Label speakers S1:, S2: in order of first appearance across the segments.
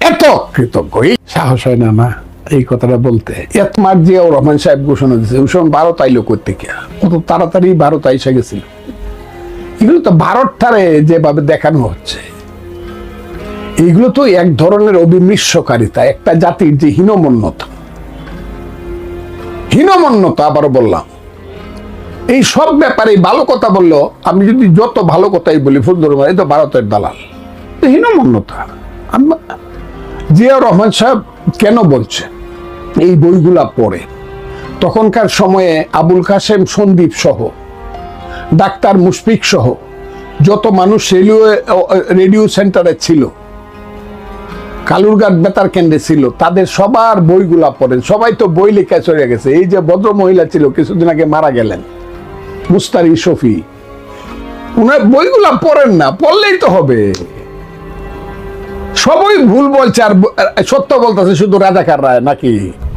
S1: এত কৃতজ্ঞ। এই সাহস হয় না না এই কথাটা বলতে। এত মার জিয়াউর রহমান সাহেব ঘোষণা দিয়েছে ওই সময় ভারত আইলো করতে কে কত তাড়াতাড়ি ভারত আইসা গেছিল। এগুলো তো ভারতটারে যেভাবে দেখানো হচ্ছে। এইগুলো তো এক ধরনের অবিমৃষ্যকারিতা একটা জাতির যে হীনমন্যতা। হীনমন্যতা আবারও বললাম। এই সব ব্যাপারে ভালো কথা বলল আমি যদি যত ভালো কথাই বলি ফুলদুর এই তো ভারতের দালাল। হীনমন্যতা। আম- জিয়া রহমান সাহেব কেন বলছে? এই বইগুলা পড়ে। তখনকার সময়ে আবুল কাসেম সন্দীপ সহ, ডাক্তার মুশফিক সহ, যত মানুষ রেডিও রেডিও সেন্টারে ছিল, কালুরঘাট বেতার কেন্দ্রে ছিল, তাদের সবার বইগুলা পড়েন। সবাই তো বই লেখা চলে গেছে। এই যে ভদ্র মহিলা ছিল, কিছুদিন আগে মারা গেলেন, মুস্তারি শফি। উনার বইগুলা পড়েন না, পড়লেই তো হবে। সবই ভুল বলছে আর সত্য বলতেছে শুধু রাজাকার রায় নাকি?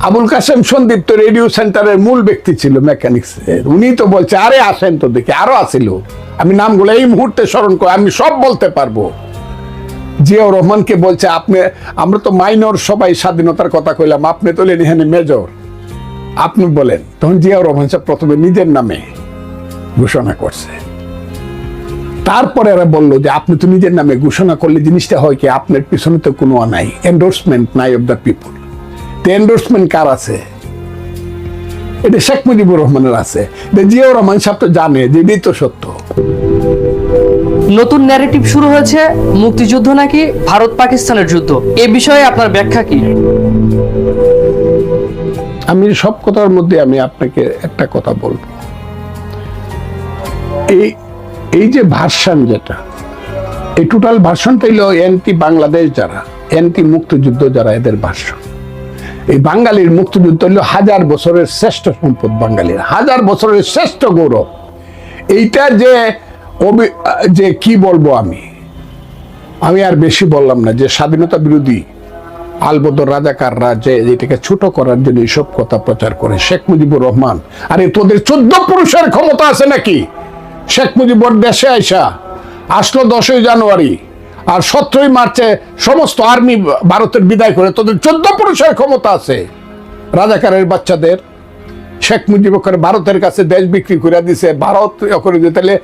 S1: আবুল কাসেম সন্দীপ তো রেডিও সেন্টারের মূল ব্যক্তি ছিল মেকানিক্স উনি তো বলছে, আরে আসেন তো দেখি, আরও আসিল। আমি নামগুলো এই মুহূর্তে স্মরণ করে, আমি সব বলতে পারব। জিয়াউর রহমানকে বলছে, আপনি, আমরা তো মাইনর সবাই স্বাধীনতার কথা কইলাম, আপনি তো এখানে মেজর। আপনি বলেন, তখন জিয়াউর রহমান সাহেব প্রথমে নিজের নামে ঘোষণা করছে। তারপরে এরা বলল যে আপনি তো নিজের নামে ঘোষণা করলে জিনিসটা হয় কি আপনার পিছনে তো কোনো নাই। এন্ডোর্সমেন্ট নাই অফ দ্য পিপল তো এন্ডোর্সমেন্ট কার আছে? এটা শেখ মুজিবুর রহমানের আছে। জিয়াউর রহমান সাহেব তো জানে যে এটাই তো সত্য।
S2: নতুন ন্যারেটিভ শুরু হয়েছে মুক্তিযুদ্ধ নাকি ভারত পাকিস্তানের যুদ্ধ? এ বিষয়ে আপনার ব্যাখ্যা কি?
S1: আমি সব কথার মধ্যে আমি আপনাকে একটা কথা বলব। এই এই যে ভার্সান যেটা, এই টোটাল ভার্সনটা হইল এন্টি বাংলাদেশ যারা, এন্টি মুক্তিযুদ্ধ যারা, এদের ভার্সন এই বাঙালির মুক্তিযুদ্ধ হইল হাজার বছরের শ্রেষ্ঠ সম্পদ বাঙালির, হাজার বছরের শ্রেষ্ঠ গৌরব। এইটা যে যে কি বলব আমি? আমি আর বেশি বললাম না যে স্বাধীনতা বিরোধী আলবদর রাজাকাররা যে এটাকে ছোট করার জন্য এইসব কথা প্রচার করে, শেখ মুজিবুর রহমান, আরে তোদের চোদ্দ পুরুষের ক্ষমতা আছে নাকি? শেখ মুজিবুর দেশে আইসা আসলো দশই জানুয়ারি আর সতেরোই মার্চে সমস্ত আর্মি ভারতের বিদায় করে, তোদের চোদ্দ পুরুষের ক্ষমতা আছে, রাজাকারের বাচ্চাদের। শেখ মুজিব করে ভারতের কাছে দেশ বিক্রি করে দিছে, ভারত করে দিয়ে তাহলে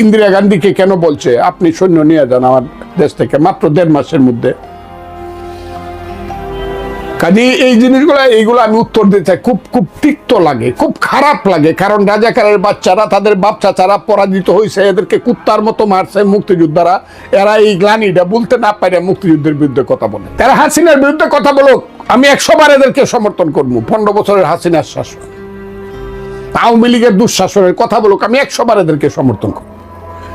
S1: ইন্দিরা গান্ধীকে কেন বলছে? আপনি সৈন্য নিয়ে যান আমার দেশ থেকে, মাত্র দেড় মাসের মধ্যে। কাজে এই জিনিসগুলো, এইগুলো আমি উত্তর দিতে চাই। খুব খুব তিক্ত লাগে, খুব খারাপ লাগে, কারণ রাজাকারের বাচ্চারা, তাদের বাচ্চা চাচারা পরাজিত হয়েছে এদেরকে কুত্তার মতো মারছে মুক্তিযোদ্ধারা। এরা এই গ্লানিটা বলতে না পারে মুক্তিযুদ্ধের বিরুদ্ধে কথা বলে। তারা হাসিনার বিরুদ্ধে কথা বলুক, আমি একশো বার এদেরকে সমর্থন করব। পনেরো বছরের হাসিনার শাসন। আওয়ামী লীগের দুঃশাসনের কথা বলুক, আমি একশো বার এদেরকে সমর্থন করব।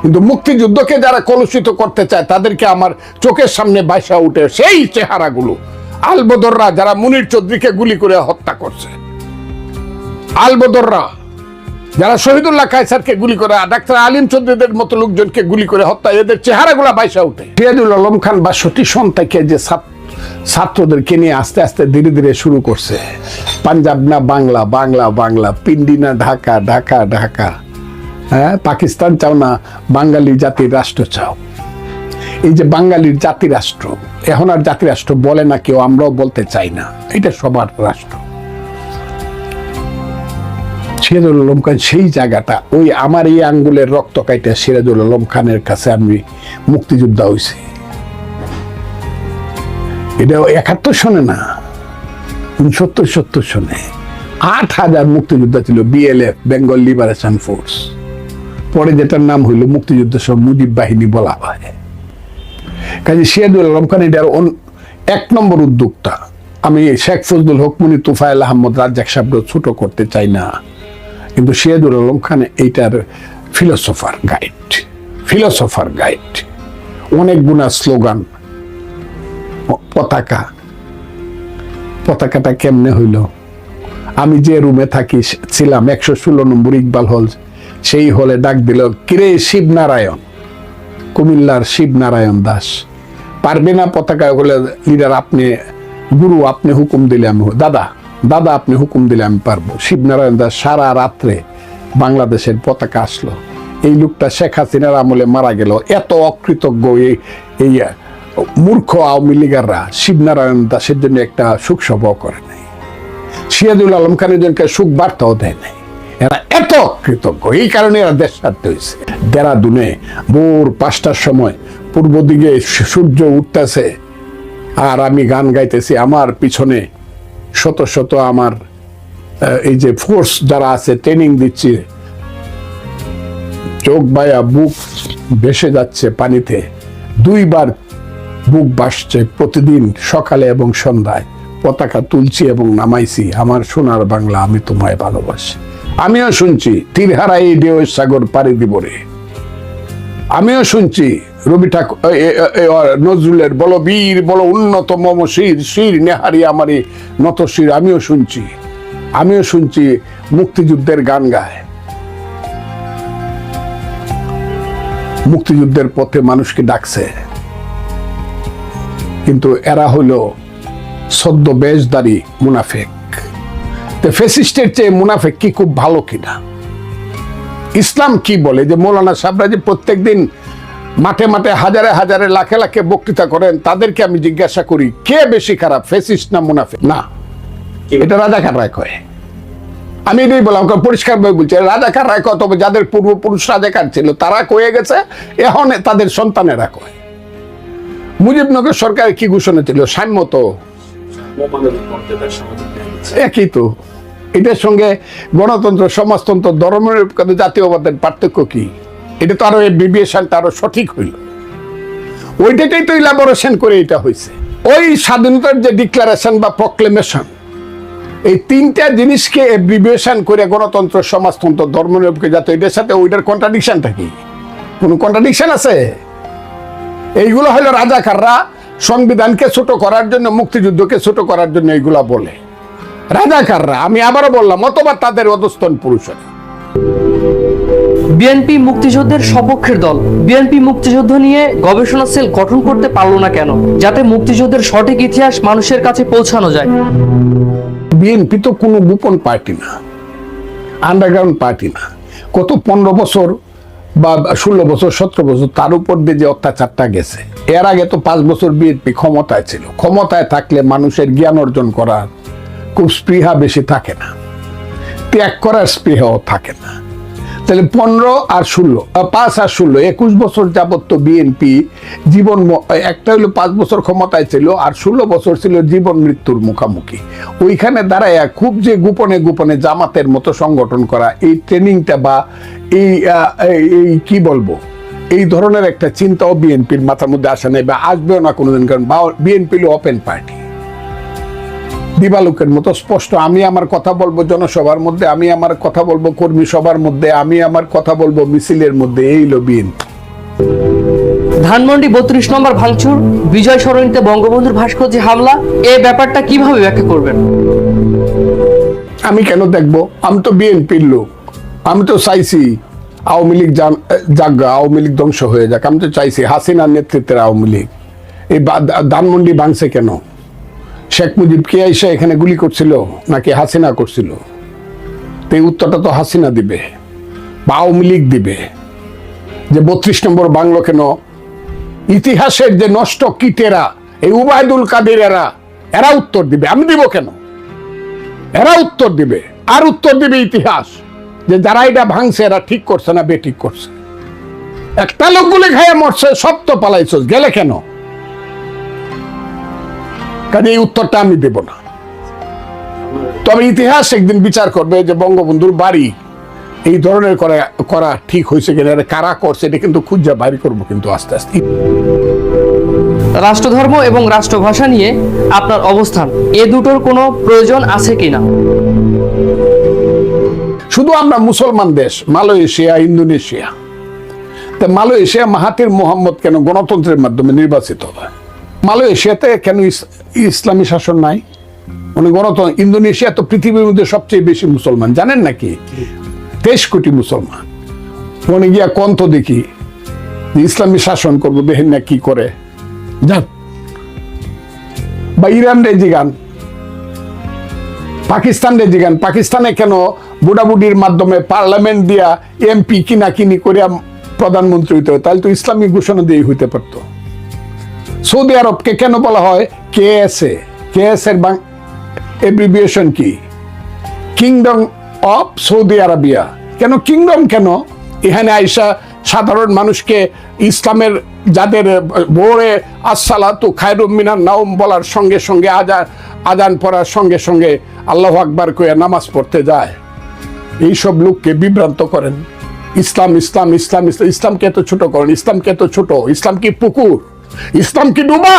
S1: কিন্তু মুক্তিযুদ্ধকে যারা কলুষিত করতে চায়, তাদেরকে আমার চোখের সামনে বাইসা উঠে সেই চেহারাগুলো আলবদররা যারা মুনির চৌধুরীকে গুলি করে হত্যা করছে। আলবদররা যারা শহীদুল্লাহ কায়সারকে গুলি করে ডাক্তার আলিম চৌধুরীদের মতো লোকজনকে গুলি করে হত্যা, এদের চেহারাগুলা বাইসা উঠে। সিরাজুল আলম খান বা সতী সন্তাকে যে ছাত্র- ছাত্রদেরকে নিয়ে আস্তে আস্তে ধীরে ধীরে শুরু করছে। পাঞ্জাব না বাংলা বাংলা বাংলা, পিন্ডি না ঢাকা ঢাকা ঢাকা। হ্যাঁ পাকিস্তান চাও না, বাঙালি জাতির রাষ্ট্র চাও। এই যে বাঙালির জাতি রাষ্ট্র, এখন আর জাতি রাষ্ট্র বলে না কেউ, আমরাও বলতে চাই না। এটা সবার রাষ্ট্র। সিরাজুল আলম খান সেই জায়গাটা, ওই আমার এই আঙ্গুলের রক্ত কাইটা সিরাজুল আলম খানের কাছে আমি মুক্তিযোদ্ধা হয়েছি এটা একাত্তর শোনে না, উনসত্তর, সত্তর শোনে আট হাজার মুক্তিযোদ্ধা ছিল, বিএলএফ, বেঙ্গল লিবারেশন ফোর্স। পরে যেটার নাম হইল মুক্তিযুদ্ধ সব মুজিব বাহিনী বলা হয়। কাজে সিরাজুল আলম খান এটার এক নম্বর উদ্যোক্তা। আমি শেখ ফজলুল হক, মুনি তুফাইল আহমদ, রাজ্জাক সাহেব ছোট করতে চাই না। কিন্তু সিরাজুল আলম খান এইটার ফিলোসফার গাইড ফিলোসফার গাইড অনেক গুণা স্লোগান, পতাকা। পতাকাটা কেমনে হইল? আমি যে রুমে থাকি, ছিলাম একশো ষোলো নম্বর ইকবাল হল, সেই হলে ডাক দিল, কিরে শিবনারায়ণ? কুমিল্লার শিবনারায়ণ দাস। পারবে না পতাকা বলে লিডার আপনি, গুরু আপনি হুকুম দিলে আমি দাদা দাদা আপনি হুকুম দিলে আমি পারব। শিবনারায়ণ দাস সারা রাত্রে বাংলাদেশের পতাকা আসলো। এই লোকটা শেখ হাসিনার আমলে মারা গেল। এত অকৃতজ্ঞ এই এই মূর্খ আওয়ামী লীগাররা শিবনারায়ণ দাসের জন্য একটা সুখ সভাও করে নাই। সিয়াদুল আলম খানের জন্য সুখ বার্তাও দেয় নাই। এরা এত কৃতজ্ঞ। এই কারণে এরা দেশ ছাড়তে হয়েছে। দেরাদুনে ভোর পাঁচটার সময় পূর্ব দিকে সূর্য উঠতেছে আর আমি গান গাইতেছি আমার পিছনে শত শত আমার এই যে ফোর্স যারা আছে ট্রেনিং দিচ্ছে। চোখ বায়া বুক ভেসে যাচ্ছে পানিতে। দুইবার বুক বাসছে প্রতিদিন সকালে এবং সন্ধ্যায়। পতাকা তুলছি এবং নামাইছি। আমার সোনার বাংলা আমি তোমায় ভালোবাসি। আমিও শুনছি তীরহারা এই ঢেউ সাগর পাড়ি দিব রে। আমিও শুনছি, রবি ঠাকুর নজরুলের বলো বীর, বলো উন্নত মম শির শির নেহারি আমারি নত শির, আমিও শুনছি। আমিও শুনছি মুক্তিযুদ্ধের গান গায়। মুক্তিযুদ্ধের পথে মানুষকে ডাকছে। কিন্তু এরা হইল সদ্য বেশদারি মুনাফেক। তো ফেসিস্টের চেয়ে মুনাফেক কি খুব ভালো কিনা? ইসলাম কি বলে? যে মৌলানা সাহরা যে প্রত্যেকদিন মাঠে মাঠে হাজারে হাজারে লাখে লাখে বক্তৃতা করেন তাদেরকে আমি জিজ্ঞাসা করি কে বেশি খারাপ ফেসিস্ট না মুনাফেক? না। এটা রাজাকার রায় কয়। আমি এটাই বললাম কারণ পরিষ্কারভাবে বলছি রাজাকার রায় কত যাদের পূর্বপুরুষ রাজাকার ছিল তারা কয়ে গেছে এখন তাদের সন্তানেরা কয়। মুজিবনগর সরকারের কি ঘোষণা ছিল? সাম্যত। একই তো। এটার সঙ্গে গণতন্ত্র, সমাজতন্ত্র ধর্মের জাতীয়বাদের পার্থক্য কি? এটা তো আরও বিবিএশনটা আরও সঠিক হইল। ওইটাকেই তো ইলাবোরেশন করে এটা হয়েছে ওই স্বাধীনতার যে ডিক্লারেশন বা প্রক্লেমেশন এই তিনটা জিনিসকে এব্রিভিয়েশন করে গণতন্ত্র, সমাজতন্ত্র, ধর্মনিরপেক্ষ জাতীয় এটার সাথে ওইটার কন্ট্রাডিকশনটা কি? কোনো কন্ট্রাডিকশন আছে? এইগুলো হলো রাজাকাররা সংবিধানকে ছোট করার জন্য, মুক্তিযুদ্ধকে ছোট করার জন্য এইগুলা বলে। রাজাকাররা আমি আবারও বললাম অথবা তাদের অধস্তন পুরুষেরা।
S2: বিএনপি মুক্তিযুদ্ধের সপক্ষের দল। বিএনপি মুক্তিযুদ্ধ নিয়ে গবেষণা সেল গঠন করতে পারল না কেন? যাতে মুক্তিযুদ্ধের সঠিক ইতিহাস মানুষের কাছে পৌঁছানো যায়।
S1: বিএনপি তো কোনো গোপন পার্টি না আন্ডারগ্রাউন্ড পার্টি না। কত পনেরো বছর বা ষোলো বছর সতেরো বছর তার উপর দিয়ে যে অত্যাচারটা গেছে। এর আগে তো পাঁচ বছর বিএনপি ক্ষমতায় ছিল। ক্ষমতায় থাকলে মানুষের জ্ঞান অর্জন করার খুব স্পৃহা বেশি থাকে না। ত্যাগ করার স্পৃহাও থাকে না। তাহলে পনেরো আর ষোলো পাঁচ আর ষোলো, একুশ বছর যাবত তো বিএনপি জীবন একটা হলো পাঁচ বছর ক্ষমতায় ছিল আর ষোলো বছর ছিল জীবন মৃত্যুর মুখামুখি। ওইখানে দাঁড়ায় খুব যে গোপনে গোপনে জামাতের মতো সংগঠন করা, এই ট্রেনিংটা বা এই এই- কি বলব, এই ধরনের একটা চিন্তাও বিএনপির মাথার মধ্যে আসে নাই বা আসবেও না কোনোদিন, কারণ বিএনপি হলো ওপেন পার্টি দিবালুকের মতো স্পষ্ট। আমি আমার কথা বলব জনসভার মধ্যে আমি আমার কথা বলব কর্মী সভার মধ্যে আমি আমার কথা বলব মিছিলের মধ্যে এই হলো বিএনপি।
S2: ধানমন্ডি বত্রিশ নম্বর ভাঙচুর বিজয় সরণিতে বঙ্গবন্ধুর ভাস্কর্যে হামলা এই ব্যাপারটা কীভাবে ব্যাখ্যা করবেন?
S1: আমি কেন দেখব? আমি তো বিএনপির লোক আমি তো চাইছি আওয়ামী লীগ যাক আওয়ামী লীগ ধ্বংস হয়ে যাক। আমি তো চাইছি হাসিনার নেতৃত্বের আওয়ামী লীগ। এই ধানমন্ডি ভাঙছে কেন? শেখ মুজিব কে এসে এখানে গুলি করছিল নাকি হাসিনা করছিল? তো এই উত্তরটা তো হাসিনা দিবে বা আওয়ামী লীগ দিবে। যে বত্রিশ নম্বর বাংলো কেন? ইতিহাসের যে নষ্ট কীটেরা, এই উবায়দুল কাদের এরা এরা উত্তর দিবে। আমি দিব কেন? এরা উত্তর দিবে। আর উত্তর দিবে ইতিহাস। যে যারা এটা ভাঙছে, এরা ঠিক করছে না বেঠিক করছে। একটা লোক গুলি খাইয়া মরছে, সব তো পালাইছ গেলে কেন? কাজে এই উত্তরটা আমি দেব না। তবে ইতিহাস একদিন বিচার করবে যে বঙ্গবন্ধুর বাড়ি এই ধরনের করা করা ঠিক হয়েছে কিনা কারা করছে এটা কিন্তু খুঁজা বাইর করব কিন্তু আস্তে আস্তে।
S2: রাষ্ট্রধর্ম এবং রাষ্ট্রভাষা নিয়ে আপনার অবস্থান এ দুটোর কোনো প্রয়োজন আছে কিনা?
S1: শুধু আমরা মুসলমান দেশ মালয়েশিয়া ইন্দোনেশিয়া। তা মালয়েশিয়া মাহাতির মোহাম্মদ কেন গণতন্ত্রের মাধ্যমে নির্বাচিত হয়? মালয়েশিয়াতে কেন ইসলামী শাসন নাই? মানে গণতন্ত্র, ইন্দোনেশিয়া তো পৃথিবীর মধ্যে সবচেয়ে বেশি মুসলমান। জানেন নাকি? তেইশ কোটি মুসলমান। মনে গিয়া কন্ত দেখি ইসলামী শাসন করব দেখেন না কি করে? যান বা ইরান রে জিগান পাকিস্তান রে জিগান পাকিস্তানে কেন বুড়াবুড়ির মাধ্যমে পার্লামেন্ট দিয়া এমপি কিনা কিনি করিয়া প্রধানমন্ত্রী হইতে হয়? তাহলে তো ইসলামী ঘোষণা দিয়ে হইতে পারতো। সৌদি আরবকে কেন বলা হয় K S A K S এর এব্রিভিয়েশন কি? কিংডম অফ সৌদি আরবিয়া কেন কিংডম কেন? এখানে আইসা সাধারণ মানুষকে ইসলামের যাদের ভোরে আসসালাতু খায়রুম মিনার নাওম বলার সঙ্গে সঙ্গে আজান আজান পড়ার সঙ্গে সঙ্গে আল্লাহ আকবার কইয়া নামাজ পড়তে যায়। এইসব লোককে বিভ্রান্ত করেন। ইসলাম ইসলাম ইসলাম ইসলাম, ইসলামকে এত ছোট করেন। ইসলামকে এত ছোট। ইসলাম কি পুকুর? ইসলাম কি ডুবা?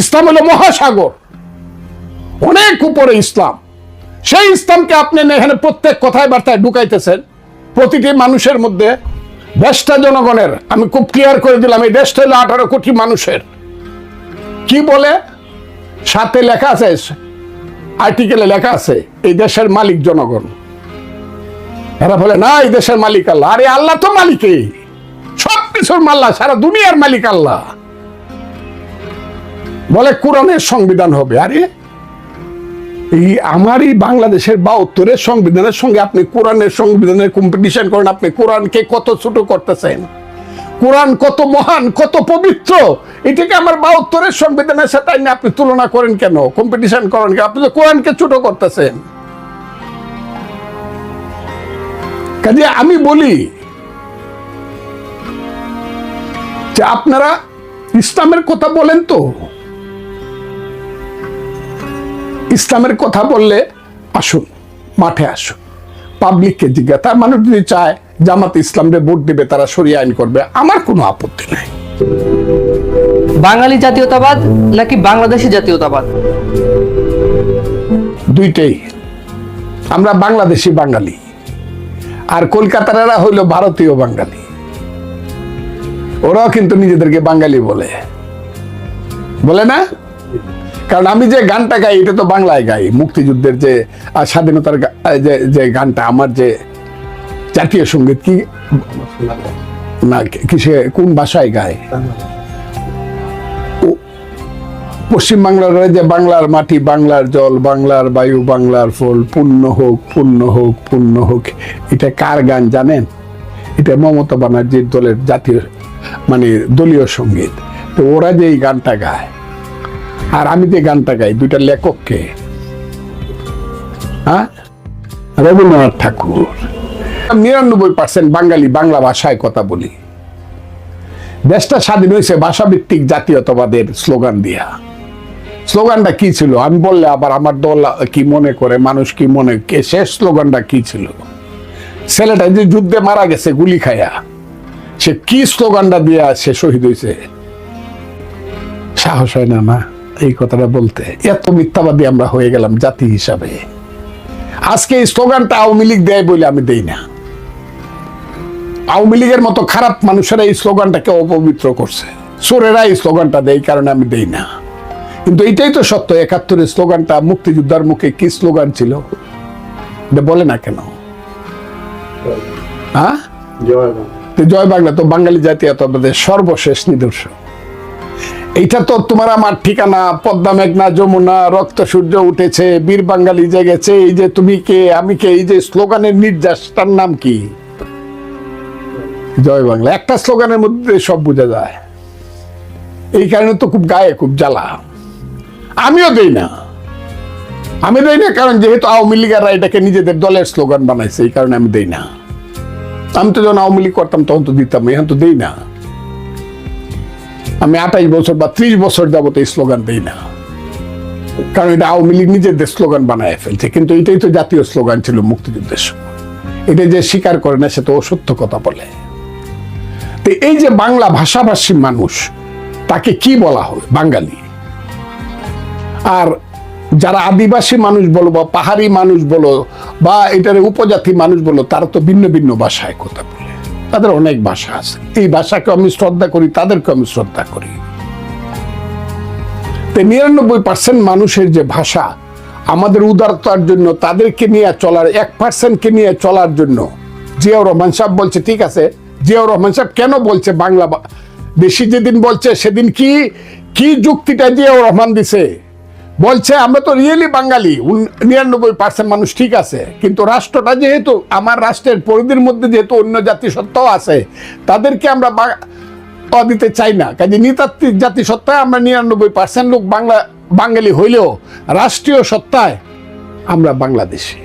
S1: ইসলাম হলো মহাসাগর। অনেক উপরে ইসলাম। সেই ইসলামকে আপনি এখানে প্রত্যেক কথায় বার্তায় ঢুকাইতেছেন। প্রতিটি মানুষের মধ্যে দেশটা জনগণের, আমি খুব ক্লিয়ার করে দিলাম, এই দেশটা হলো আঠারো কোটি মানুষের। কি বলে? সাথে লেখা আছে আর্টিকেলে লেখা আছে, এই দেশের মালিক জনগণ। এরা বলে, না, এই দেশের মালিক আল্লাহ। আরে আল্লাহ তো মালিকই। সব কিছুর মাল্লা, সারা দুনিয়ার মালিক আল্লাহ। বলে কোরআনের সংবিধান হবে। আরে, এই আমারই বাংলাদেশের বাহাত্তরের সংবিধানের সঙ্গে আপনি কোরআনের সংবিধানের কম্পিটিশন করেন, আপনি কোরআনকে কত ছোট করতেছেন? কোরআন কত মহান, কত পবিত্র? এটাকে আমার বাহাত্তরের সংবিধানের সাথে আপনি তুলনা করেন কেন? কম্পিটিশন করেন কেন? আপনি তো কোরআনকে ছোট করতেছেন। কাজে আমি বলি যে আপনারা ইসলামের কথা বলেন তো। ইসলামের কথা বললে আসুন মাঠে আসুন। পাবলিককে জিজ্ঞাসা তার মানুষ যদি চায় জামাত ইসলামরে ভোট দেবে তারা সরিয়ে আইন করবে আমার কোনো আপত্তি নাই।
S2: বাঙালি জাতীয়তাবাদ নাকি বাংলাদেশি জাতীয়তাবাদ?
S1: দুইটাই। আমরা বাংলাদেশি বাঙালি আর কলকাতারা হইল ভারতীয় বাঙালি। ওরাও কিন্তু নিজেদেরকে বাঙালি বলে। বলে না? কারণ আমি যে গানটা গাই, এটা তো বাংলায় গাই। মুক্তিযুদ্ধের যে স্বাধীনতার যে গানটা, আমার যে জাতীয় সংগীত, কি না কিসে কোন ভাষায় গায়? পশ্চিমবাংলার যে বাংলার মাটি, বাংলার জল, বাংলার বায়ু, বাংলার ফল পূর্ণ হোক পূর্ণ হোক পূর্ণ হোক। এটা কার গান জানেন? এটা মমতা ব্যানার্জির দলের জাতীয় মানে দলীয় সংগীত। তো ওরা যে এই গানটা গায় আর আমি যে গানটা গাই, দুইটা লেখককে। হ্যাঁ? রবীন্দ্রনাথ ঠাকুর। নিরানব্বই পার্সেন্ট বাঙালি বাংলা ভাষায় কথা বলি। দেশটা স্বাধীন হয়েছে ভাষাভিত্তিক জাতীয়তাবাদের স্লোগান দিয়া। স্লোগানটা কি ছিল? আমি বললে আবার আমার দল কি মনে করে, মানুষ কি মনে কে, শেষ স্লোগানটা কি ছিল? ছেলেটা যে যুদ্ধে মারা গেছে, গুলি খায়া, সে কি স্লোগানটা দিয়া সে শহীদ হয়েছে? সাহস হয় না না? এই কথাটা বলতে এত মিথ্যাবাদী আমরা হয়ে গেলাম জাতি হিসাবে। আজকে এই স্লোগানটা আওয়ামী লীগ দেয় বলে আমি দেই না। আওয়ামী লীগের মতো খারাপ মানুষেরা এই স্লোগানটাকে অপবিত্র করছে। চোরেরা এই স্লোগানটা দেয় কারণে আমি দেই না। কিন্তু এটাই তো সত্য একাত্তরের স্লোগানটা মুক্তিযোদ্ধার মুখে কি স্লোগান ছিল? এটা বলে না কেন? হ্যাঁ? জয় বাংলা। তো বাঙালি জাতীয়তাবাদের সর্বশেষ নিদর্শন। এইটা তো তোমার আমার ঠিকানা, পদ্মা মেঘনা, যমুনা, রক্ত সূর্য উঠেছে, বীর বাঙালি জেগেছে, এই যে তুমি কে, আমি কে, এই যে স্লোগানের নির্যাসটার নাম কি? জয় বাংলা। একটা স্লোগানের মধ্যে সব বোঝা যায়। এই কারণে তো খুব গায়ে, খুব জ্বালা। আমিও দেই না। আমি দেই না কারণ যেহেতু আওয়ামী লীগাররা এটাকে নিজেদের দলের স্লোগান বানাইছে, এই কারণে আমি দেই না। আমি তো যখন আওয়ামী লীগ করতাম, তখন তো দিতাম, এখন তো দেই না। আমি আঠাইশ বছর বা ত্রিশ বছর যাবত এই স্লোগান দেই না। কারণ এটা আওয়ামী লীগ নিজেদের স্লোগান বানায় ফেলছে, কিন্তু এটাই তো জাতীয় স্লোগান ছিল মুক্তিযুদ্ধের সময়। এটা যে স্বীকার করে না, সে তো অসত্য কথা বলে। তো এই যে বাংলা ভাষাভাষী মানুষ, তাকে কি বলা হবে বাঙালি। আর যারা আদিবাসী মানুষ বলো বা পাহাড়ি মানুষ বলো বা এটার উপজাতি মানুষ বলো, তারা তো ভিন্ন ভিন্ন ভাষায় কথা তাদের অনেক ভাষা আছে। এই ভাষাকে আমি শ্রদ্ধা করি তাদেরকে আমি শ্রদ্ধা করি। নিরানব্বই পার্সেন্ট মানুষের যে ভাষা, আমাদের উদারতার জন্য, তাদেরকে নিয়ে চলার, এক পার্সেন্টকে নিয়ে চলার জন্য জিয়াউর রহমান সাহেব বলছে, ঠিক আছে, জিয়াউর রহমান সাহেব কেন বলছে বাংলা বেশি যেদিন বলছে, সেদিন কি কি যুক্তিটা জিয়াউর রহমান দিছে? বলছে, আমরা তো রিয়েলি বাঙালি। নিরানব্বই পার্সেন্ট মানুষ ঠিক আছে। কিন্তু রাষ্ট্রটা যেহেতু, আমার রাষ্ট্রের পরিধির মধ্যে যেহেতু অন্য জাতি সত্ত্বেও আছে, তাদেরকে আমরা দিতে চাই না। কাজে নৃতাত্ত্বিক জাতি সত্ত্বায় আমরা নিরানব্বই পার্সেন্ট লোক বাংলা বাঙালি হইলেও রাষ্ট্রীয় সত্তায় আমরা বাংলাদেশি।